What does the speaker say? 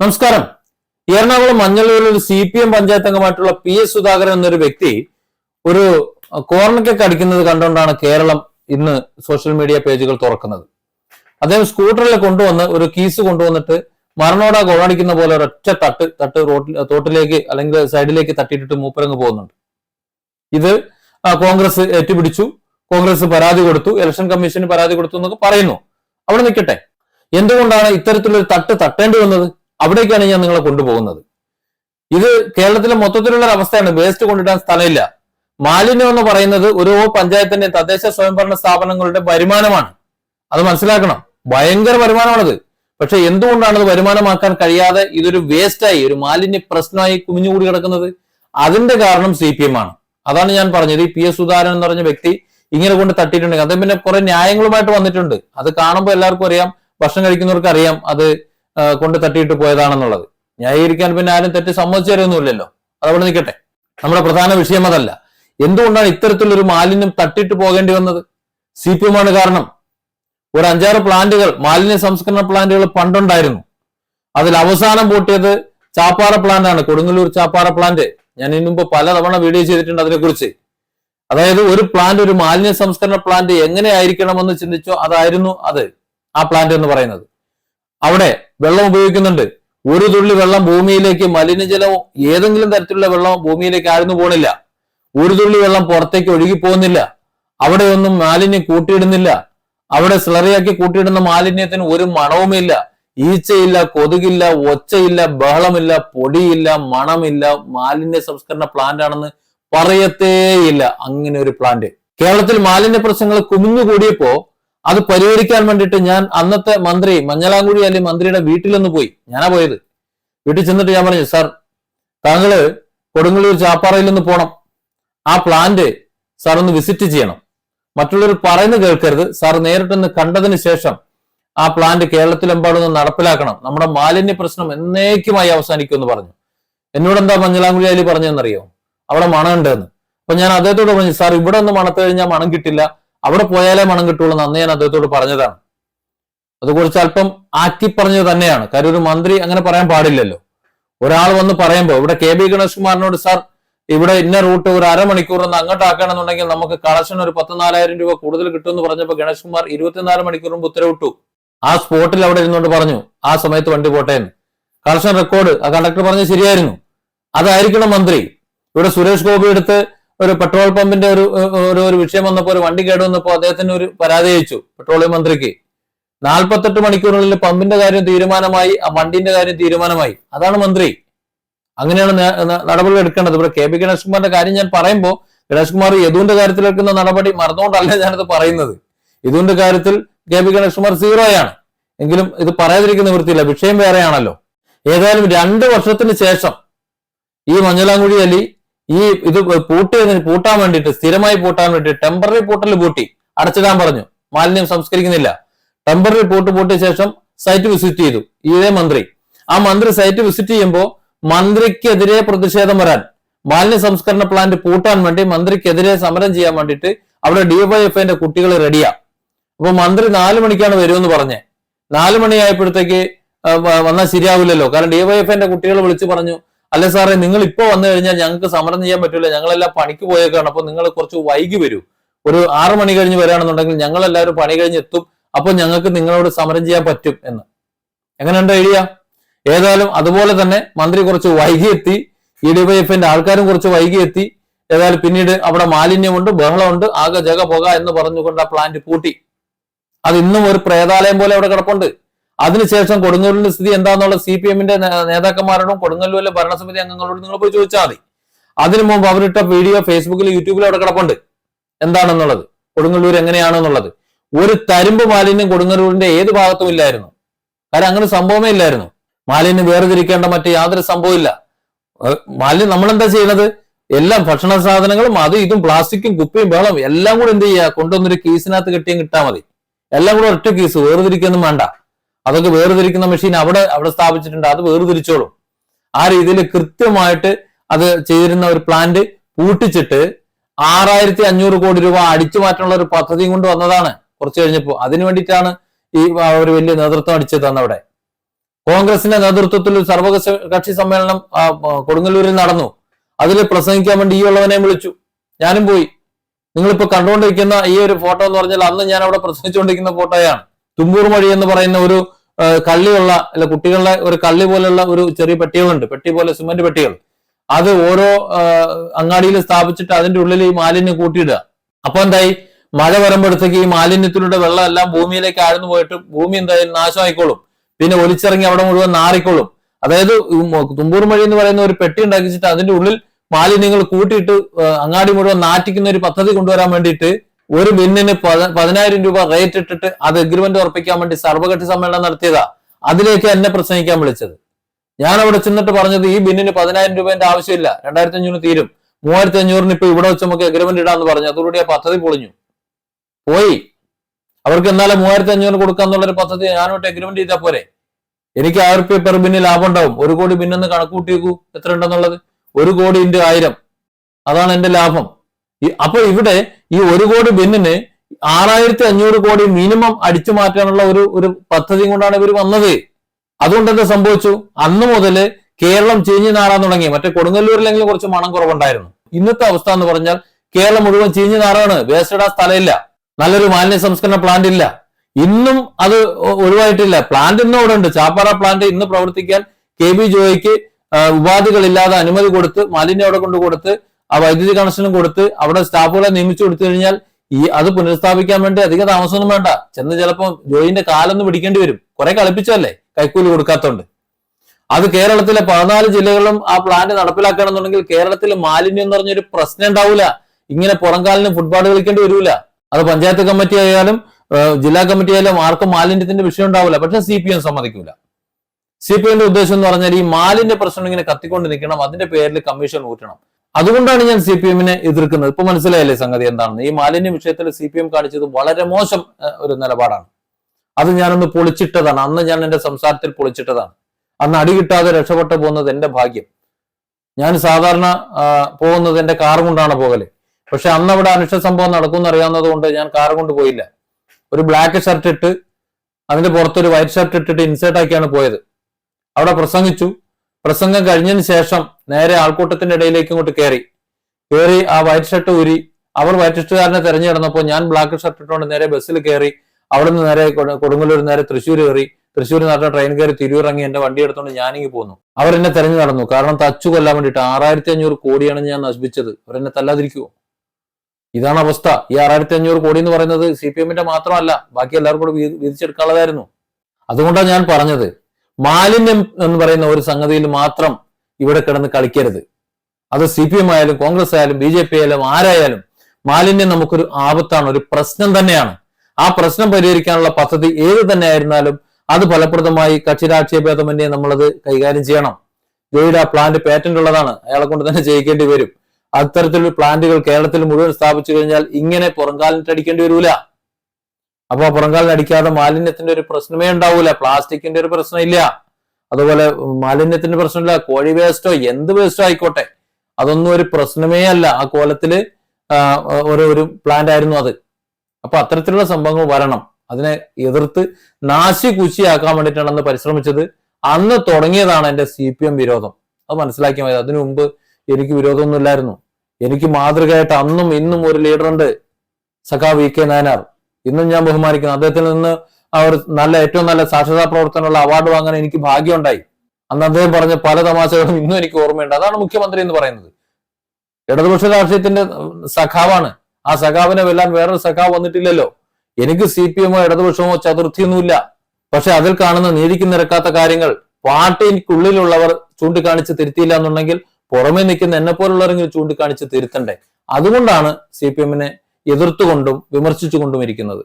നമസ്കാരം. എറണാകുളം മഞ്ഞളൂരിൽ ഒരു സി പി എം പഞ്ചായത്ത് അംഗമായിട്ടുള്ള പി എസ് സുധാകരൻ എന്നൊരു വ്യക്തി ഒരു കോർണക്കൊക്കെ അടിക്കുന്നത് കണ്ടുകൊണ്ടാണ് കേരളം ഇന്ന് സോഷ്യൽ മീഡിയ പേജുകൾ തുറക്കുന്നത്. അദ്ദേഹം സ്കൂട്ടറിൽ കൊണ്ടുവന്ന് ഒരു കീസ് കൊണ്ടുവന്നിട്ട് മരണോട ഗോളടിക്കുന്ന പോലെ ഒരൊറ്റ തട്ട് തട്ട് റോട്ടിൽ തോട്ടിലേക്ക് അല്ലെങ്കിൽ സൈഡിലേക്ക് തട്ടിയിട്ടിട്ട് മൂപ്പരങ്ങ് പോകുന്നുണ്ട്. ഇത് കോൺഗ്രസ് ഏറ്റുപിടിച്ചു. കോൺഗ്രസ് പരാതി കൊടുത്തു. ഇലക്ഷൻ കമ്മീഷന് പരാതി കൊടുത്തു എന്നൊക്കെ പറയുന്നു. അവിടെ നിൽക്കട്ടെ. എന്തുകൊണ്ടാണ് ഇത്തരത്തിലൊരു തട്ട് തട്ടേണ്ടി വന്നത്? അവിടേക്കാണ് ഞാൻ നിങ്ങളെ കൊണ്ടുപോകുന്നത്. ഇത് കേരളത്തിലെ മൊത്തത്തിലുള്ള അവസ്ഥയാണ്. വേസ്റ്റ് കൊണ്ടിടാൻ സ്ഥലമില്ല. മാലിന്യം എന്ന് പറയുന്നത് ഓരോ പഞ്ചായത്തിന്റെ തദ്ദേശ സ്വയംഭരണ സ്ഥാപനങ്ങളുടെ വരുമാനമാണ്. അത് മനസ്സിലാക്കണം. ഭയങ്കര വരുമാനമാണത്. പക്ഷെ എന്തുകൊണ്ടാണ് അത് വരുമാനമാക്കാൻ കഴിയാതെ ഇതൊരു വേസ്റ്റായി ഒരു മാലിന്യ പ്രശ്നമായി കുമിഞ്ഞുകൂടി കിടക്കുന്നത്? അതിന്റെ കാരണം സി പി എം ആണ്. അതാണ് ഞാൻ പറഞ്ഞത്. ഈ പി എസ് സുധാകരൻ എന്ന് പറഞ്ഞ വ്യക്തി ഇങ്ങനെ കൊണ്ട് തട്ടിയിട്ടുണ്ടെങ്കിൽ അദ്ദേഹം പിന്നെ കുറെ ന്യായങ്ങളുമായിട്ട് വന്നിട്ടുണ്ട്. അത് കാണുമ്പോൾ എല്ലാവർക്കും അറിയാം. ഭക്ഷണം കഴിക്കുന്നവർക്ക് അറിയാം അത് കൊണ്ട് തട്ടിയിട്ട് പോയതാണെന്നുള്ളത്. ന്യായീകരിക്കാൻ പിന്നെ ആരും തെറ്റ് സമ്മതിച്ചു തരുമൊന്നുമില്ലല്ലോ അതവിടെ നിൽക്കട്ടെ. നമ്മുടെ പ്രധാന വിഷയം അതല്ല. എന്തുകൊണ്ടാണ് ഇത്തരത്തിലൊരു മാലിന്യം തട്ടിയിട്ട് പോകേണ്ടി വന്നത്? സി പി എമ്മാണ് കാരണം. ഒരു അഞ്ചാറ് പ്ലാന്റുകൾ മാലിന്യ സംസ്കരണ പ്ലാന്റുകൾ പണ്ടുണ്ടായിരുന്നു. അതിൽ അവസാനം പൂട്ടിയത് ചാപ്പാറ പ്ലാന്റ് ആണ്. കൊടുങ്ങല്ലൂർ ചാപ്പാറ പ്ലാന്റ് ഞാൻ ഇതിനു മുമ്പ് പലതവണ വീഡിയോ ചെയ്തിട്ടുണ്ട് അതിനെക്കുറിച്ച്. അതായത് ഒരു പ്ലാന്റ് ഒരു മാലിന്യ സംസ്കരണ പ്ലാന്റ് എങ്ങനെയായിരിക്കണമെന്ന് ചിന്തിച്ചോ അതായിരുന്നു അത്. ആ പ്ലാന്റ് എന്ന് പറയുന്നത്. അവിടെ വെള്ളം ഉപയോഗിക്കുന്നുണ്ട്. ഒരു തുള്ളി വെള്ളം ഭൂമിയിലേക്ക് മലിനജലമോ ഏതെങ്കിലും തരത്തിലുള്ള വെള്ളം ഭൂമിയിലേക്ക് ആഴ്ന്നു പോണില്ല. ഒരു തുള്ളി വെള്ളം പുറത്തേക്ക് ഒഴുകി പോകുന്നില്ല. അവിടെയൊന്നും മാലിന്യം കൂട്ടിയിടുന്നില്ല. അവിടെ സ്ലറിയാക്കി കൂട്ടിയിടുന്ന മാലിന്യത്തിന് ഒരു മണവുമില്ല. ഈച്ചയില്ല കൊതുകില്ല ഒച്ചയില്ല ബഹളമില്ല പൊടിയില്ല മണമില്ല മാലിന്യ സംസ്കരണ പ്ലാന്റ് ആണെന്ന് പറയത്തേയില്ല. അങ്ങനെ ഒരു പ്ലാന്റ്. കേരളത്തിൽ മാലിന്യ പ്രശ്നങ്ങൾ കുമിഞ്ഞുകൂടിയപ്പോ അത് പരിഹരിക്കാൻ വേണ്ടിയിട്ട് ഞാൻ അന്നത്തെ മന്ത്രി മഞ്ഞലാങ്കുഴി അല്ലെ മന്ത്രിയുടെ വീട്ടിലൊന്ന് പോയി. ഞാനാ പോയത്. വീട്ടിൽ ചെന്നിട്ട് ഞാൻ പറഞ്ഞു സാർ താങ്കൾ കൊടുങ്ങല്ലൂർ ചാപ്പാറയിൽ നിന്ന് പോണം. ആ പ്ലാന്റ് സാർ ഒന്ന് വിസിറ്റ് ചെയ്യണം. മറ്റുള്ളവർ പറയുന്നത് കേൾക്കരുത്. സാർ നേരിട്ടൊന്ന് കണ്ടതിന് ശേഷം ആ പ്ലാന്റ് കേരളത്തിലെമ്പാടും ഒന്ന് നടപ്പിലാക്കണം. നമ്മുടെ മാലിന്യ പ്രശ്നം എന്നേക്കുമായി അവസാനിക്കുമെന്ന് പറഞ്ഞു. എന്നോട് എന്താ മഞ്ഞലാങ്കുഴി അലി പറഞ്ഞതെന്നറിയോ? അവിടെ മണം ഉണ്ടെന്ന് അപ്പൊ ഞാൻ അദ്ദേഹത്തോട് പറഞ്ഞു സാർ ഇവിടെ ഒന്ന് മണത്ത് കഴിഞ്ഞാൽ മണം കിട്ടില്ല. അവിടെ പോയാലേ മണം കിട്ടുള്ളൂ. എന്ന് ഞാൻ അദ്ദേഹത്തോട് പറഞ്ഞതാണ്. അത് കുറച്ച് അല്പം ആക്കി പറഞ്ഞത് തന്നെയാണ്. കാര്യം ഒരു മന്ത്രി അങ്ങനെ പറയാൻ പാടില്ലല്ലോ. ഒരാൾ വന്ന് പറയുമ്പോൾ ഇവിടെ കെ ബി ഗണേഷ് കുമാറിനോട് സാർ ഇവിടെ ഇന്ന റൂട്ട് ഒരു അരമണിക്കൂർ ഒന്ന് അങ്ങോട്ട് ആക്കണമെന്നുണ്ടെങ്കിൽ നമുക്ക് കളക്ഷൻ ഒരു പത്ത് നാലായിരം രൂപ കൂടുതൽ കിട്ടുമെന്ന് പറഞ്ഞപ്പോൾ ഗണേഷ്കുമാർ ഇരുപത്തിനാല് മണിക്കൂർ മുമ്പ് ഉത്തരവിട്ടു. ആ സ്പോട്ടിൽ അവിടെ ഇരുന്നുകൊണ്ട് പറഞ്ഞു ആ സമയത്ത് വണ്ടി പോട്ടേന്ന് കളക്ഷൻ റെക്കോർഡ് ആ കണ്ടക്ടർ പറഞ്ഞ് ശരിയായിരുന്നു. അതായിരിക്കണം മന്ത്രി. ഇവിടെ സുരേഷ് ഗോപി എടുത്ത് ഒരു പെട്രോൾ പമ്പിന്റെ ഒരു ഒരു വിഷയം വന്നപ്പോൾ ഒരു വണ്ടി കേട് വന്നപ്പോൾ അദ്ദേഹത്തിന് ഒരു പരാതി അയച്ചു പെട്രോളിയം മന്ത്രിക്ക്. നാൽപ്പത്തെട്ട് മണിക്കൂറിനുള്ളിൽ പമ്പിന്റെ കാര്യം തീരുമാനമായി ആ വണ്ടിന്റെ കാര്യം തീരുമാനമായി. അതാണ് മന്ത്രി. അങ്ങനെയാണ് നടപടി എടുക്കേണ്ടത്. ഇവിടെ കെ പി ഗണേഷ് കുമാറിന്റെ കാര്യം ഞാൻ പറയുമ്പോൾ ഗണേഷ് കുമാർ യദുവിന്റെ കാര്യത്തിൽ എടുക്കുന്ന നടപടി മറന്നുകൊണ്ടല്ല ഞാനത് പറയുന്നത്. യദുവിന്റെ കാര്യത്തിൽ കെ പി ഗണേഷ് കുമാർ സീറോയാണ്. എങ്കിലും ഇത് പറയാതിരിക്കുന്ന വൃത്തിയില്ല. വിഷയം വേറെയാണല്ലോ. ഏതായാലും രണ്ട് വർഷത്തിന് ശേഷം ഈ മഞ്ഞളാംകുഴി അലി ഈ ഇത് പൂട്ടിയതിന് പൂട്ടാൻ വേണ്ടിയിട്ട് സ്ഥിരമായി പൂട്ടാൻ വേണ്ടിയിട്ട് ടെമ്പററി പൂട്ടൽ പൂട്ടി. അടച്ചിടാൻ പറഞ്ഞു. മാലിന്യം സംസ്കരിക്കുന്നില്ല. ടെമ്പററി പൂട്ട് പൂട്ടിയ ശേഷം സൈറ്റ് വിസിറ്റ് ചെയ്തു. ഇതേ മന്ത്രി. ആ മന്ത്രി സൈറ്റ് വിസിറ്റ് ചെയ്യുമ്പോൾ മന്ത്രിക്കെതിരെ പ്രതിഷേധം വരാൻ മാലിന്യ സംസ്കരണ പ്ലാന്റ് പൂട്ടാൻ വേണ്ടി മന്ത്രിക്കെതിരെ സമരം ചെയ്യാൻ വേണ്ടിയിട്ട് അവിടെ ഡിവൈഎഫ്ഐന്റെ കുട്ടികൾ റെഡിയാ അപ്പൊ മന്ത്രി നാലു മണിക്കാണ് വരുമെന്ന് പറഞ്ഞേ. നാലു മണിയായപ്പോഴത്തേക്ക് വന്നാൽ ശരിയാവില്ലല്ലോ. കാരണം ഡിവൈഎഫ്ഐന്റെ കുട്ടികൾ വിളിച്ചു പറഞ്ഞു അല്ല സാറേ? നിങ്ങൾ ഇപ്പൊ വന്നു കഴിഞ്ഞാൽ ഞങ്ങൾക്ക് സമരം ചെയ്യാൻ പറ്റില്ല ഞങ്ങളെല്ലാം പണിക്ക് പോയേക്കാണ്. അപ്പൊ നിങ്ങൾ കുറച്ച് വൈകി വരൂ. ഒരു ആറു മണി കഴിഞ്ഞ് വരാണെന്നുണ്ടെങ്കിൽ ഞങ്ങൾ എല്ലാവരും പണി കഴിഞ്ഞ് എത്തും. അപ്പൊ ഞങ്ങൾക്ക് നിങ്ങളോട് സമരം ചെയ്യാൻ പറ്റും എന്ന്. എങ്ങനെയുണ്ട് ഐഡിയ? ഏതായാലും അതുപോലെ തന്നെ മന്ത്രി കുറച്ച് വൈകി എത്തി. ഇ ഡി വൈ എഫിന്റെ ആൾക്കാരും കുറച്ച് വൈകി എത്തി. ഏതായാലും പിന്നീട് അവിടെ മാലിന്യമുണ്ട് ബഹളമുണ്ട്. ആകെ ജഗ പുക എന്ന് പറഞ്ഞുകൊണ്ട് ആ പ്ലാന്റ് പൂട്ടി. അത് ഇന്നും ഒരു പ്രേതാലയം പോലെ അവിടെ കിടപ്പുണ്ട്. അതിനുശേഷം കൊടുങ്ങല്ലൂരിന്റെ സ്ഥിതി എന്താണെന്നുള്ള സി പി എമ്മിന്റെ നേതാക്കന്മാരോടും കൊടുങ്ങല്ലൂരിലെ ഭരണസമിതി അംഗങ്ങളോടും നിങ്ങൾ പോയി ചോദിച്ചാൽ മതി. അതിനു മുമ്പ് അവരിട്ട വീഡിയോ ഫേസ്ബുക്കിൽ യൂട്യൂബിലും അവിടെ കിടപ്പുണ്ട്. എന്താണെന്നുള്ളത്? കൊടുങ്ങല്ലൂർ എങ്ങനെയാണെന്നുള്ളത്? ഒരു തരുമ്പ് മാലിന്യം കൊടുങ്ങല്ലൂരിന്റെ ഏത് ഭാഗത്തും ഇല്ലായിരുന്നു. കാരണം അങ്ങനെ സംഭവമേ ഇല്ലായിരുന്നു. മാലിന്യം വേർതിരിക്കേണ്ട മറ്റു യാതൊരു സംഭവമില്ല മാലിന്യം നമ്മളെന്താ ചെയ്യുന്നത് എല്ലാം ഭക്ഷണ സാധനങ്ങളും അതും ഇതും പ്ലാസ്റ്റിക്കും കുപ്പിയും ബഹളം എല്ലാം കൂടെ എന്ത് ചെയ്യുക കൊണ്ടുവന്നൊരു കീസിനകത്ത് കെട്ടിയും കിട്ടാൽ മതി. എല്ലാം കൂടെ ഒറ്റ കീസ്. വേർതിരിക്കൊന്നും വേണ്ട. അതൊക്കെ വേർതിരിക്കുന്ന മെഷീൻ അവിടെ അവിടെ സ്ഥാപിച്ചിട്ടുണ്ട്. അത് വേർതിരിച്ചോളും. ആ രീതിയിൽ കൃത്യമായിട്ട് അത് ചെയ്തിരുന്ന ഒരു പ്ലാന്റ് പൂട്ടിച്ചിട്ട് ആറായിരത്തി അഞ്ഞൂറ് കോടി രൂപ അടിച്ചു മാറ്റാനുള്ള ഒരു പദ്ധതിയും കൊണ്ട് വന്നതാണ് കുറച്ച് കഴിഞ്ഞപ്പോൾ അതിനു വേണ്ടിയിട്ടാണ് ഈ ഒരു വലിയ നേതൃത്വം അടിച്ചത് തന്നവിടെ കോൺഗ്രസിന്റെ നേതൃത്വത്തിൽ സർവകക്ഷി കക്ഷി സമ്മേളനം കൊടുങ്ങല്ലൂരിൽ നടന്നു. അതിൽ പ്രസംഗിക്കാൻ വേണ്ടി ഈ ഉള്ളവനെ വിളിച്ചു. ഞാനും പോയി. നിങ്ങളിപ്പോ കണ്ടുകൊണ്ടിരിക്കുന്ന ഈ ഒരു ഫോട്ടോ എന്ന് പറഞ്ഞാൽ അന്ന് ഞാൻ അവിടെ പ്രസംഗിച്ചുകൊണ്ടിരിക്കുന്ന ഫോട്ടോയാണ്. തുമ്പൂർ മഴി എന്ന് പറയുന്ന ഒരു കള്ളിയുള്ള അല്ല കുട്ടികളുടെ ഒരു കള്ളി പോലെയുള്ള ഒരു ചെറിയ പെട്ടികളുണ്ട്. പെട്ടി പോലെ സിമന്റ് പെട്ടികൾ. അത് ഓരോ അങ്ങാടിയിൽ സ്ഥാപിച്ചിട്ട് അതിന്റെ ഉള്ളിൽ ഈ മാലിന്യം കൂട്ടിയിടുക. അപ്പൊ എന്തായി? മഴ വരുമ്പോഴത്തേക്ക് ഈ മാലിന്യത്തിലൂടെ വെള്ളം എല്ലാം ഭൂമിയിലേക്ക് ആഴ്ന്നു പോയിട്ട് ഭൂമി എന്തായാലും നാശമായിക്കോളും. പിന്നെ ഒലിച്ചിറങ്ങി അവിടെ മുഴുവൻ നാറിക്കോളും. അതായത് തുമ്പൂർ മഴ എന്ന് പറയുന്ന ഒരു പെട്ടി ഉണ്ടാക്കിച്ചിട്ട് അതിന്റെ ഉള്ളിൽ മാലിന്യങ്ങൾ കൂട്ടിയിട്ട് അങ്ങാടി മുഴുവൻ നാറ്റിക്കുന്ന ഒരു പദ്ധതി കൊണ്ടുവരാൻ വേണ്ടിയിട്ട് ഒരു ബിന്നിന് പത- പതിനായിരം രൂപ റേറ്റ് ഇട്ടിട്ട് അത് എഗ്രിമെന്റ് ഉറപ്പിക്കാൻ വേണ്ടി സർവകക്ഷി സമ്മേളനം നടത്തിയതാ. അതിലേക്ക് എന്നെ പ്രസംഗിക്കാൻ വിളിച്ചത്. ഞാൻ അവിടെ ചെന്നിട്ട് പറഞ്ഞത് ഈ ബിന്നിന് പതിനായിരം രൂപേന്റെ ആവശ്യമില്ല. രണ്ടായിരത്തി അഞ്ഞൂറ് തീരും. മൂവായിരത്തി അഞ്ഞൂറിന് ഇപ്പൊ ഇവിടെ വെച്ച് നമുക്ക് എഗ്രിമെന്റ് ഇടാന്ന് പറഞ്ഞു. അതോടുകൂടി ആ പദ്ധതി പൊളിഞ്ഞു. പോയി. അവർക്ക് എന്നാലും മൂവായിരത്തി അഞ്ഞൂറ് കൊടുക്കാന്നുള്ള ഒരു പദ്ധതി ഞാനോട്ട് എഗ്രിമെന്റ് ചെയ്താൽ പോരെ. എനിക്ക് ആയിരം റുപ്യ പെർ ബിന്നിൽ ലാഭം ഉണ്ടാവും. ഒരു കോടി ബിന്നെന്ന് കണക്ക് കൂട്ടിയേക്കൂ എത്ര ഉണ്ടെന്നുള്ളത് ഒരു കോടി ഇന്റു ആയിരം. അതാണ് എന്റെ ലാഭം. അപ്പൊ ഇവിടെ ഈ ഒരു കോടി ബിന്നിന് ആറായിരത്തി അഞ്ഞൂറ് കോടി മിനിമം അടിച്ചു മാറ്റാനുള്ള ഒരു ഒരു പദ്ധതി കൊണ്ടാണ് ഇവർ വന്നത്. അതുകൊണ്ട് എന്താ സംഭവിച്ചു? അന്ന് മുതൽ കേരളം ചീഞ്ഞു നാറാൻ തുടങ്ങി. മറ്റേ കൊടുങ്ങല്ലൂരിലെങ്കിലും കുറച്ച് മണം കുറവുണ്ടായിരുന്നു. ഇന്നത്തെ അവസ്ഥ എന്ന് പറഞ്ഞാൽ കേരളം മുഴുവൻ ചീഞ്ഞു നാറാണ്. വേസ്റ്റ് ഇടാൻ സ്ഥലമില്ല. നല്ലൊരു മാലിന്യ സംസ്കരണ പ്ലാന്റ് ഇല്ല. ഇന്നും അത് ഒഴിവായിട്ടില്ല. പ്ലാന്റ് ഇന്നും അവിടെ ഉണ്ട്. ചാപ്പാറ പ്ലാന്റ് ഇന്ന് പ്രവർത്തിക്കാൻ കെ ബി ജോയിക്ക് ആ, ഉപാധികളില്ലാതെ അനുമതി കൊടുത്ത് മാലിന്യം അവിടെ കൊണ്ട് കൊടുത്ത് ആ വൈദ്യുതി കണക്ഷനും കൊടുത്ത് അവിടെ സ്റ്റാഫുകളെ നിയമിച്ചു കൊടുത്തു കഴിഞ്ഞാൽ ഈ അത് പുനഃസ്ഥാപിക്കാൻ വേണ്ടി അധിക താമസമൊന്നും വേണ്ട. ചെന്ന് ചിലപ്പോൾ ജോയിന്റെ കാലൊന്ന് പിടിക്കേണ്ടി വരും. കുറെ കളിപ്പിച്ചല്ലേ കൈക്കൂലി കൊടുക്കാത്തോണ്ട്. അത് കേരളത്തിലെ പതിനാല് ജില്ലകളിലും ആ പ്ലാന്റ് നടപ്പിലാക്കണമെന്നുണ്ടെങ്കിൽ കേരളത്തിൽ മാലിന്യം എന്ന് പറഞ്ഞൊരു പ്രശ്നം ഉണ്ടാവില്ല ഇങ്ങനെ പുറംകാലിന് ഫുട്ബോൾ കളിക്കേണ്ടി വരില്ല അത് പഞ്ചായത്ത് കമ്മിറ്റി ആയാലും ജില്ലാ കമ്മിറ്റി ആയാലും ആർക്കും മാലിന്യത്തിന്റെ വിഷയം ഉണ്ടാവില്ല പക്ഷെ സി പി എം സമ്മതിക്കൂല. സി പി എമ്മിന്റെ ഉദ്ദേശം എന്ന് പറഞ്ഞാൽ ഈ മാലിന്യ പ്രശ്നം ഇങ്ങനെ കത്തിക്കൊണ്ട് നിൽക്കണം. അതിന്റെ പേരിൽ കമ്മീഷൻ ഊറ്റണം. അതുകൊണ്ടാണ് ഞാൻ സി പി എമ്മിനെ എതിർക്കുന്നത്. ഇപ്പൊ മനസ്സിലായല്ലേ സംഗതി എന്താണെന്ന്? ഈ മാലിന്യ വിഷയത്തിൽ സി പി എം കാണിച്ചത് വളരെ മോശം ഒരു നിലപാടാണ്. അത് ഞാനൊന്ന് പൊളിച്ചിട്ടതാണ്. അന്ന് ഞാൻ എന്റെ സംസാരത്തിൽ പൊളിച്ചിട്ടതാണ്. അന്ന് അടി കിട്ടാതെ രക്ഷപ്പെട്ടു പോകുന്നത് എന്റെ ഭാഗ്യം. ഞാൻ സാധാരണ പോകുന്നത് എന്റെ കാർ കൊണ്ടാണ് പോകൽ. പക്ഷെ അന്ന് അവിടെ അനിഷ്ട സംഭവം നടക്കുമെന്ന് അറിയാവുന്നത് കൊണ്ട് ഞാൻ കാർ കൊണ്ട് പോയില്ല. ഒരു ബ്ലാക്ക് ഷർട്ട് ഇട്ട് അതിന്റെ പുറത്തൊരു വൈറ്റ് ഷർട്ട് ഇട്ടിട്ട് ഇൻസേർട്ട് ആക്കിയാണ് പോയത്. അവിടെ പ്രസംഗിച്ചു. പ്രസംഗം കഴിഞ്ഞതിന് ശേഷം നേരെ ആൾക്കൂട്ടത്തിന്റെ ഇടയിലേക്ക് ഇങ്ങോട്ട് കയറി കയറി ആ വൈറ്റ് ഷർട്ട് ഊരി അവർ വൈറ്റ് ഷർട്ടുകാരനെ തെരഞ്ഞു കിടന്നപ്പോൾ ഞാൻ ബ്ലാക്ക് ഷർട്ട് ഇട്ടുകൊണ്ട് നേരെ ബസ്സിൽ കയറി അവിടെ നിന്ന് നേരെ കൊടുങ്ങല്ലൂർ നേരെ തൃശ്ശൂർ കയറി. തൃശ്ശൂർ നടന്ന ട്രെയിൻ കയറി തിരൂറിറങ്ങി എന്റെ വണ്ടി എടുത്തുകൊണ്ട് ഞാനിങ്ങി പോന്നു. അവരെന്നെ തെരഞ്ഞു നടന്നു. കാരണം തച്ചു കൊല്ലാൻ വേണ്ടിയിട്ട് ആറായിരത്തി അഞ്ഞൂറ് കോടിയാണ് ഞാൻ നശിപ്പിച്ചത്. അവരെന്നെ തല്ലാതിരിക്കുവോ? ഇതാണ് അവസ്ഥ. ഈ ആറായിരത്തി അഞ്ഞൂറ് കോടി എന്ന് പറയുന്നത് സി പി എമ്മിന്റെ മാത്രമല്ല ബാക്കി എല്ലാവർക്കും കൂടെ വീതിച്ചെടുക്കാനുള്ളതായിരുന്നു. അതുകൊണ്ടാണ് ഞാൻ പറഞ്ഞത്. മാലിന്യം എന്ന് പറയുന്ന ഒരു സംഗതിയിൽ മാത്രം ഇവിടെ കിടന്ന് കളിക്കരുത്. അത് സി പി എം ആയാലും കോൺഗ്രസ് ആയാലും ബി ജെ പി ആയാലും ആരായാലും മാലിന്യം നമുക്കൊരു ആപത്താണ് ഒരു പ്രശ്നം തന്നെയാണ്. ആ പ്രശ്നം പരിഹരിക്കാനുള്ള പദ്ധതി ഏത് തന്നെ ആയിരുന്നാലും അത് ഫലപ്രദമായി കക്ഷി രാഷ്ട്രീയ ഭേദമന്യേ നമ്മളത് കൈകാര്യം ചെയ്യണം. ജോയിയുടെ ആ പ്ലാന്റ് പേറ്റന്റ് ഉള്ളതാണ്. അയാളെ കൊണ്ട് തന്നെ ചെയ്യിക്കേണ്ടി വരും. അത്തരത്തിലുള്ള പ്ലാന്റുകൾ കേരളത്തിൽ മുഴുവൻ സ്ഥാപിച്ചു കഴിഞ്ഞാൽ ഇങ്ങനെ പുറംകാലിട്ടടിക്കേണ്ടി വരൂല. അപ്പൊ ആ പുറംകാലിന് അടിക്കാതെ മാലിന്യത്തിന്റെ ഒരു പ്രശ്നമേ ഉണ്ടാവൂല. പ്ലാസ്റ്റിക്കിന്റെ ഒരു പ്രശ്നമില്ല. അതുപോലെ മാലിന്യത്തിന്റെ പ്രശ്നമില്ല. കോഴി വേസ്റ്റോ എന്ത് വേസ്റ്റോ ആയിക്കോട്ടെ. അതൊന്നും ഒരു പ്രശ്നമേ അല്ല. ആ കോലത്തിൽ ഒരു ഒരു പ്ലാന്റ് ആയിരുന്നു അത്. അപ്പൊ അത്തരത്തിലുള്ള സംഭവങ്ങൾ വരണം. അതിനെ എതിർത്ത് നാശി കുശിയാക്കാൻ വേണ്ടിയിട്ടാണ് അന്ന് പരിശ്രമിച്ചത്. അന്ന് തുടങ്ങിയതാണ് എന്റെ സി പി എം വിരോധം. അത് മനസ്സിലാക്കിയാൽ മതി. അതിനു മുമ്പ് എനിക്ക് വിരോധമൊന്നുമില്ലായിരുന്നു. എനിക്ക് മാതൃകയായിട്ട് അന്നും ഇന്നും ഒരു ലീഡറുണ്ട് സഖാ വി കെ നായനാർ. ഇന്നും ഞാൻ ബഹുമാനിക്കുന്നു. അദ്ദേഹത്തിൽ നിന്ന് അവർ നല്ല ഏറ്റവും നല്ല സാക്ഷരതാ പ്രവർത്തനമുള്ള അവാർഡ് വാങ്ങാൻ എനിക്ക് ഭാഗ്യമുണ്ടായി. അന്ന് അദ്ദേഹം പറഞ്ഞ പല തമാശകളും ഇന്നും എനിക്ക് ഓർമ്മയുണ്ട്. അതാണ് മുഖ്യമന്ത്രി എന്ന് പറയുന്നത്. ഇടതുപക്ഷ രാഷ്ട്രീയത്തിന്റെ സഖാവാണ്. ആ സഖാവിനെ വെല്ലാൻ വേറൊരു സഖാവ് വന്നിട്ടില്ലല്ലോ. എനിക്ക് സി പി എമ്മോ ഇടതുപക്ഷമോ ചതുർത്ഥിയൊന്നുമില്ല. പക്ഷെ അതിൽ കാണുന്ന നീതിക്ക് നിരക്കാത്ത കാര്യങ്ങൾ പാർട്ടിക്കുള്ളിലുള്ളവർ ചൂണ്ടിക്കാണിച്ച് തിരുത്തിയില്ല എന്നുണ്ടെങ്കിൽ പുറമെ നിൽക്കുന്ന എന്നെ പോലുള്ളവരെങ്കിലും ചൂണ്ടിക്കാണിച്ച് തിരുത്തണ്ടേ. അതുകൊണ്ടാണ് സി പി എമ്മിനെ എതിർത്തുകൊണ്ടും വിമർശിച്ചുകൊണ്ടും ഇരിക്കുന്നത്.